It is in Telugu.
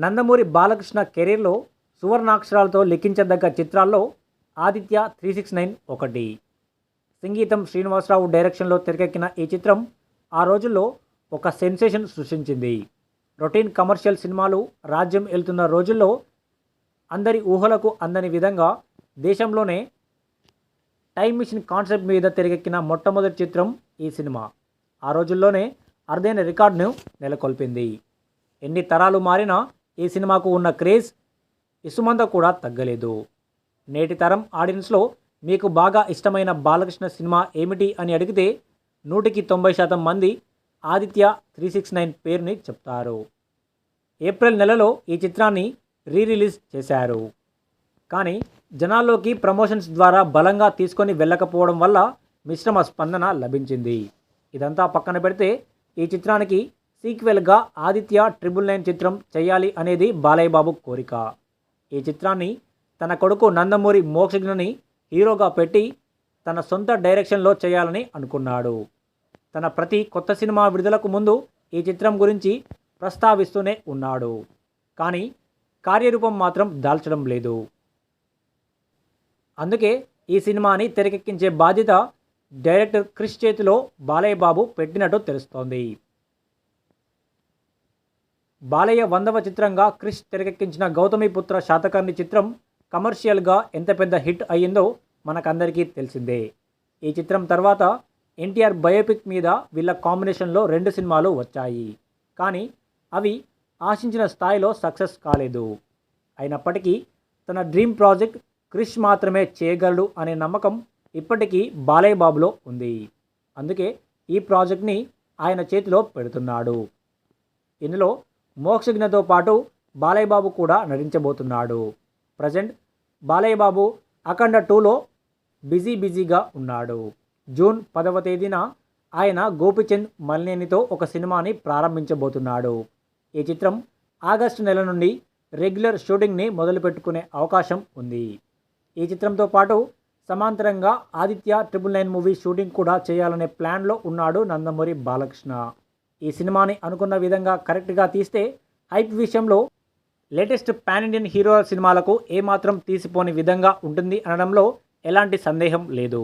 నందమూరి బాలకృష్ణ కెరీర్లో సువర్ణాక్షరాలతో లిఖించదగ్గ చిత్రాల్లో ఆదిత్య త్రీ సిక్స్ నైన్ ఒకటి. సంగీతం శ్రీనివాసరావు డైరెక్షన్లో తెరకెక్కిన ఈ చిత్రం ఆ రోజుల్లో ఒక సెన్సేషన్ సృష్టించింది. రొటీన్ కమర్షియల్ సినిమాలు రాజ్యం వెళ్తున్న రోజుల్లో అందరి ఊహలకు అందని విధంగా దేశంలోనే టైం మిషన్ కాన్సెప్ట్ మీద తెరకెక్కిన మొట్టమొదటి చిత్రం ఈ సినిమా. ఆ రోజుల్లోనే అరుదైన రికార్డును నెలకొల్పింది. ఎన్ని తరాలు మారినా ఈ సినిమాకు ఉన్న క్రేజ్ ఇసుమంత కూడా తగ్గలేదు. నేటి తరం ఆడియన్స్లో మీకు బాగా ఇష్టమైన బాలకృష్ణ సినిమా ఏమిటి అని అడిగితే నూటికి తొంభై శాతం మంది ఆదిత్య త్రీ సిక్స్ నైన్ పేరుని చెప్తారు. ఏప్రిల్ నెలలో ఈ చిత్రాన్ని రీ రిలీజ్ చేశారు. కానీ జనాల్లోకి ప్రమోషన్స్ ద్వారా బలంగా తీసుకొని వెళ్ళకపోవడం వల్ల మిశ్రమ స్పందన లభించింది. ఇదంతా పక్కన పెడితే ఈ చిత్రానికి సీక్వెల్గా ఆదిత్య ట్రిపుల్ నైన్ చిత్రం చేయాలి అనేది బాలయ్యబాబు కోరిక. ఈ చిత్రాన్ని తన కొడుకు నందమూరి మోక్షజ్ఞని హీరోగా పెట్టి తన సొంత డైరెక్షన్లో చేయాలని అనుకున్నాడు. తన ప్రతి కొత్త సినిమా విడుదలకు ముందు ఈ చిత్రం గురించి ప్రస్తావిస్తూనే ఉన్నాడు. కానీ కార్యరూపం మాత్రం దాల్చడం లేదు. అందుకే ఈ సినిమాని తెరకెక్కించే బాధ్యత డైరెక్టర్ క్రిష్ చేతిలో బాలయ్య బాబు పెట్టినట్టు తెలుస్తోంది. బాలయ్య వందవ చిత్రంగా క్రిష్ తెరకెక్కించిన గౌతమిపుత్ర శాతకర్ణి చిత్రం కమర్షియల్గా ఎంత పెద్ద హిట్ అయ్యిందో మనకందరికీ తెలిసిందే. ఈ చిత్రం తర్వాత ఎన్టీఆర్ బయోపిక్ మీద వీళ్ళ కాంబినేషన్లో రెండు సినిమాలు వచ్చాయి. కానీ అవి ఆశించిన స్థాయిలో సక్సెస్ కాలేదు. అయినప్పటికీ తన డ్రీమ్ ప్రాజెక్ట్ క్రిష్ మాత్రమే చేయగలడు అనే నమ్మకం ఇప్పటికీ బాలయ్య బాబులో ఉంది. అందుకే ఈ ప్రాజెక్ట్ని ఆయన చేతిలో పెడుతున్నాడు. ఇందులో మోక్షజ్ఞతో పాటు బాలయ్యబాబు కూడా నటించబోతున్నాడు. ప్రజెంట్ బాలయ్యబాబు అఖండ టూలో బిజీ బిజీగా ఉన్నాడు. జూన్ పదవ తేదీన ఆయన గోపిచంద్ మల్నేనితో ఒక సినిమాని ప్రారంభించబోతున్నాడు. ఈ చిత్రం ఆగస్టు నెల నుండి రెగ్యులర్ షూటింగ్ని మొదలుపెట్టుకునే అవకాశం ఉంది. ఈ చిత్రంతో పాటు సమాంతరంగా Aditya triple nine movie shooting కూడా చేయాలనే ప్లాన్లో ఉన్నాడు నందమూరి బాలకృష్ణ. ఈ సినిమాని అనుకున్న విధంగా కరెక్ట్గా తీస్తే హైప్ విషయంలో లేటెస్ట్ పాన్ ఇండియన్ హీరోల సినిమాలకు ఏమాత్రం తీసిపోని విధంగా ఉంటుంది అనడంలో ఎలాంటి సందేహం లేదు.